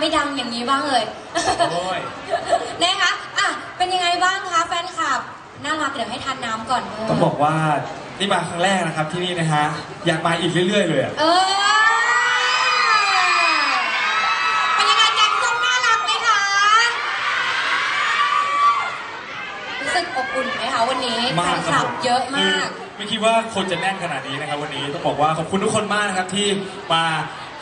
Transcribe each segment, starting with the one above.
ไม่ดังอย่างนี้บ้างเลยโอ้ย นะคะอะเป็นยังไงบ้างคะแฟนคลับน่ารักเดี๋ยวให้ทานน้ำก่อนเต้องบอกว่านี่มาครั้งแรกนะครับที่นี่นะฮะอยากมาอีกเรื่อย ๆ เลยอะเออเป็นยังไงแกงส้มน่ารักไหมคะรู้สึกอบอุ่นไหมคะวันนี้แฟนคลับเยอะมาก คือไม่คิดว่าคนจะแน่นขนาดนี้นะครับ วันนี้ต้องบอกว่าขอบคุณทุกคนมากนะครับที่มา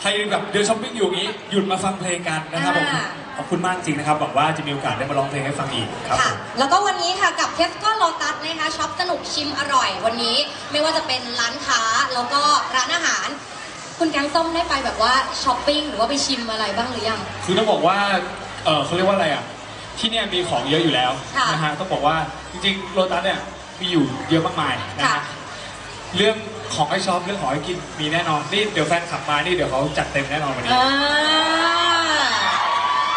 ใครแบบเดินช้อปปิ้งอยู่อย่างนี้ หยุดมาฟังเพลงกันนะครับผมอ่า ขอบคุณมากจริงนะครับหวังว่าจะมีโอกาสได้มาร้องเพลงให้ฟังอีกครับผค่ะม แล้วก็วันนี้ค่ะกับเทสโก้โลตัสนะคะช็อปสนุกชิมอร่อยวันนี้ ไม่ว่าจะเป็นร้านค้าแล้วก็ร้านอาหาร คุณแกงส้มได้ไปแบบว่าช้อปปิ้งหรือว่าไปชิมอะไรบ้างหรือยัง คือต้องบอกว่า เออเขาเรียกว่าอะไรอะ ที่เนี่ยมีของเยอะอยู่แล้วค่ะนะฮะ ต้องบอกว่าจริงๆโลตัสเนี่ยมีอยู่เยอะมากมายนะค่ะฮะ เรื่องของให้ชอบเรื่องของให้กินมีแน่นอนนี่เดี๋ยวแฟนขับมานี่เดี๋ยวเขาจัดเต็มแน่นอนวันนี้อ่า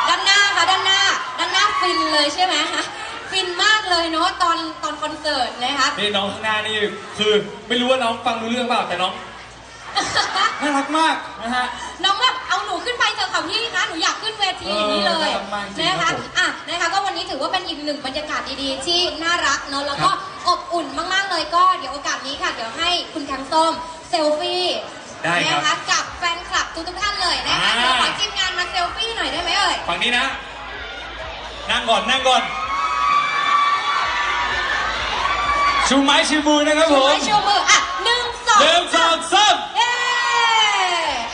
ด้านหน้าค่ะด้านหน้า ด้านหน้าฟินเลยใช่ไหมคะฟินมากเลยเนาะตอนตอนคอนเสิร์ตนะคะนี่น้องข้างหน้านี่คือไม่รู้ว่าน้องฟังรู้เรื่องเปล่าแต่น้องน่ารักมากนะฮะ น้องแบบเอาหนูขึ้นไปเจอค่ะพี่คะหนูอยากขึ้นเวทีอย่างนี้เลยเออน่ารักมากจริงนะครัคะบผมอะนะคะก็วันนี้ถือว่าเป็นอีกหนึ่งบรรยากาศดีๆ ที่น่ารักเนาะแล้วก็ครับอบอุ่นมา กๆเลยก็เดี๋ยวโอกาสนี้ค่ะ เดี๋ยวให้คุณแกงส้มเซลฟี่ได้ครับนะคะกับแฟนคลับทุกๆท่านเลยนะคะอ่า เดี๋ยวขอทีมงานมาเซลฟี่หน่อยได้ไหมเอ่ย ฝั่งนี้นะ นั่งก่อนนั่งก่อน ชูไม้ชูมือนะครับผชูมไม้ชูมืออะหนึ่งสองหนึ่งสองสามเย้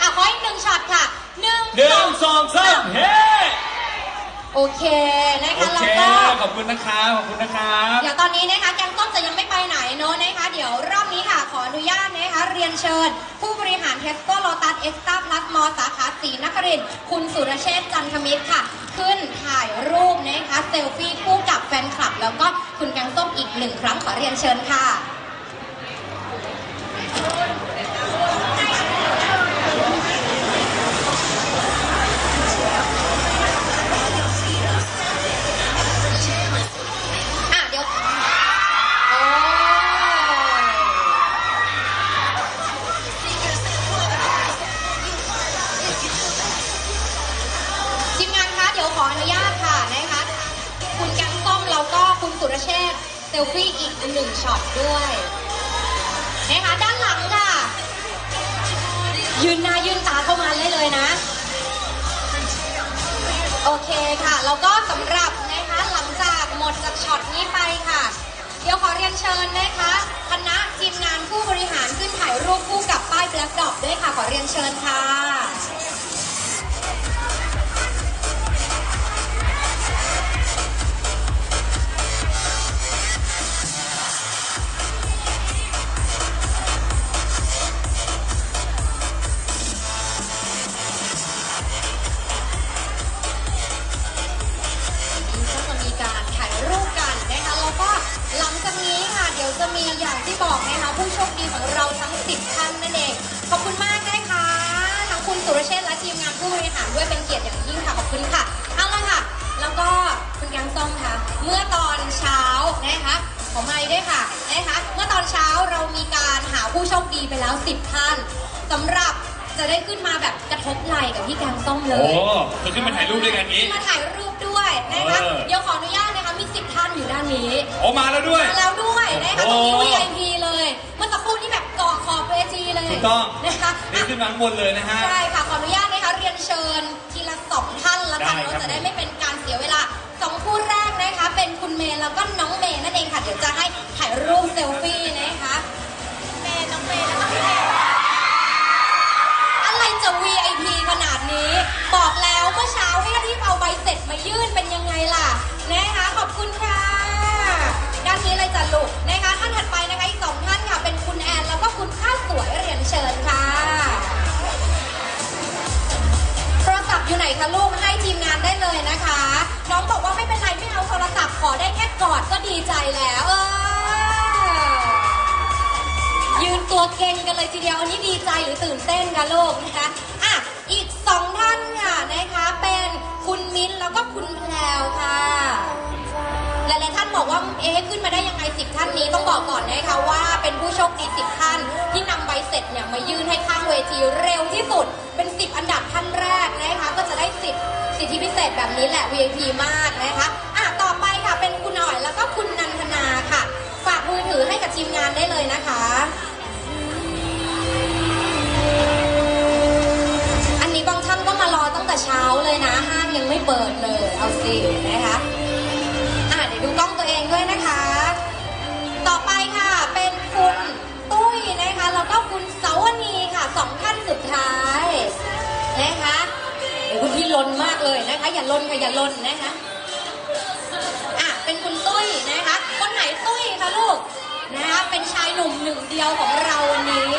อะขออีกหนึ่งช็อตค่ะหนึ่งหนึ่งสองสามเฮ้ โอเคนะโอคะแล้วเค ก็ ขอบคุณนะครับขอบคุณนะครับเดี๋ยวตอนนี้นะคะแกงส้มจะยังไม่ไปไหนเนอะนะคะ เดี๋ยวรอบนี้ค่ะขออนุญาตนะคะเรียนเชิญ ผู้บริหารเทสโก้โลตัสเอ็กซ์ต้าพลัสมอสาขาสีนครินทร์คุณสุรเชษฐ์จันทมิตรค่ะ ขึ้นถ่ายรูปนะคะเซลฟี่คู่กับแฟนคลับ แล้วก็คุณแกงส้มอีกหนึ่งครั้งขอเรียนเชิญค่ะ สุรเชษเซลฟี่อีกหนึ่งช็อตด้วยนะคะด้านหลังค่ะ ยืนหน้ายืนตาเข้ามาได้เลยนะ โอเคค่ะ แล้วก็สำหรับนะคะหลังจากหมดจากช็อตนี้ไปค่ะ เดี๋ยวขอเรียนเชิญนะคะคณะทีมงานผู้บริหารขึ้นถ่ายรูปคู่กับป้ายแบล็คดอปด้วยค่ะ ขอเรียนเชิญค่ะ มีอย่างที่บอกนะคะผู้โชคดีของเราทั้ง 10 ท่านนั่นเอง ขอบคุณมากนะคะทั้งคุณสุรเชษฐ์และทีมงานผู้บริหารด้วยเป็นเกียรติอย่างยิ่งค่ะขอบคุณค่ะเอาละค่ะ แล้วก็คุณแกงส้มค่ะ เมื่อตอนเช้านะคะขอไม้ด้วยค่ะนะคะเมื่อตอนเช้าเรามีการหาผู้โชคดีไปแล้ว 10 ท่านสำหรับจะได้ขึ้นมาแบบกระทบไหล่กับพี่แกงส้มเลโอ้ยเธอขึ้นมาถ่ายรูปด้วยกันนี้ มาถ่ายรูป โอ้มาแล้วด้วย มาแล้วด้วยนะคะตรงนี้โอ้ VIP เลย เมื่อสักครู่นี้แบบเกาะขอบเวทีเลยถูกต้อง นะคะนี่อะขึ้นมาข้างบนเลยนะฮะ ใช่ค่ะ ขออนุญาตนะคะเรียนเชิญทีละสองท่านละกันได้ครับเราจะได้ไม่เป็นการเสียเวลาสองคู่แรกนะคะ เป็นคุณเมย์แล้วก็น้องเมย์นั่นเองค่ะ เดี๋ยวจะให้ถ่ายรูปเซลฟี่นะ คะลูกให้ทีมงานได้เลยนะคะ น้องบอกว่าไม่เป็นไรไม่เอาโทรศัพท์ขอได้แค่กอดก็ดีใจแล้วเออยืนตัวเก่งกันเลยทีเดียวอันนี้ดีใจหรือตื่นเต้นกันลูกนะคะอะอีกสองท่านค่ะนะคะเป็นคุณมิ้นแล้วก็คุณแพรวค่ะ หลายๆท่านบอกว่าเอ๊ะขึ้นมาได้ยังไง10ท่านนี้ต้องบอกก่อนนะคะว่าเป็นผู้โชคดี10ท่านที่นำใบเสร็จเนี่ยมายื่นให้ข้างเวทีเร็วที่สุดเป็น10อันดับท่านแรกนะคะก็จะ สิทธิสิทธิพิเศษแบบนี้แหละ VIP มากนะคะอะต่อไปค่ะเป็นคุณหน่อยแล้วก็คุณนันทนาค่ะ ฝากมือถือให้กับทีมงานได้เลยนะคะ อันนี้บางท่านก็มารอตั้งแต่เช้าเลยนะห้างยังไม่เปิดเลย เอาสินะคะอะเดี๋ยวดูกล้องตัวเองด้วยนะคะ ต่อไปค่ะเป็นคุณตุ้ยนะคะแล้วก็คุณเสาวนีค่ะสองท่านสุด ลนมากเลยนะคะ อย่าลนค่ะอย่าลนนะคะอะเป็นคุณตุ้ยนะคะ คนไหนตุ้ยคะลูกนะคะเป็นชายหนุ่มหนึ่งเดียวของเราวันนี้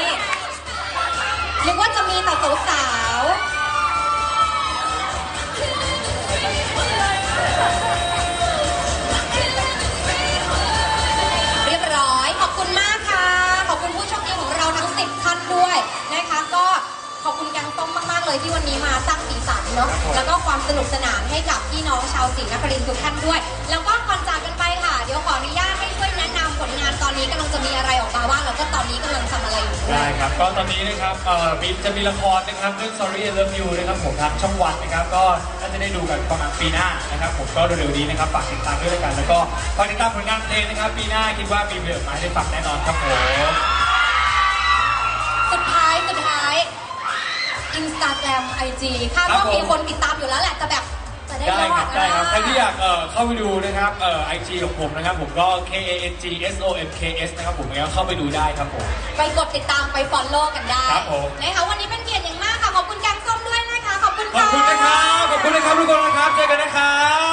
นึกว่าจะมีแต่สาวๆเรียบร้อยขอบคุณมากค่ะ ขอบคุณผู้โชคดีของเราทั้ง 10ท่านด้วยนะคะ ก็ขอบคุณแกงส้มมากๆเลยที่วันนี้มาสร้ง เนาะแล้วก็ความสนุกสนานให้กับพี่น้องชาวศรีนครินทร์ทุกท่านด้วย แล้วก็ก่อนจากกันไปค่ะ เดี๋ยวขออนุญาตให้ช่วยแนะนำผลงานตอนนี้กำลังจะมีอะไรออกมาบ้างแล้วก็ตอนนี้กำลังทำอะไรอยู่ด้วได้ยครับ ก็ตอนนี้นะครับเอ่อมีจะมีละครนะครับเรื่อง Sorry I Love You นะครับผมทางช่องวันนะครับ ก็น่าจะได้ดูกันประมาณปีหน้านะครับผมก็เร็วๆนี้นะครับฝากติดตามด้วยแล้วกัน แล้วก็ฝากติดตามผลงานเพลงนะครับ ปีหน้าคิดว่ามีเบลไม้ได้ฝากแน่นอนครับผม สุดท้ายสุดท้าย Instagram IG คาดครับว่าผมมีคนติดตามอยู่แล้วแหละแต่แบบจะได้ได้ยอครัดบได้ครับนะใครที่อยากเอ่อเข้าไปดูนะครับเอ่อไอจีของผมนะครับผมก็ K A N G S O M K S นะครับผมแล้วเข้าไปดูได้ครับผม ไปกดติดตามไป follow กันได้ครับผม นะคะวันนี้เป็นเกียรติอย่างมากค่ะ ขอบคุณแกงส้มด้วยนะคะ ขอบคุณขอบค่ะ คุณนะครับ ขอบคุณนะครับทุกคนนะครับ เจอกันนะครับ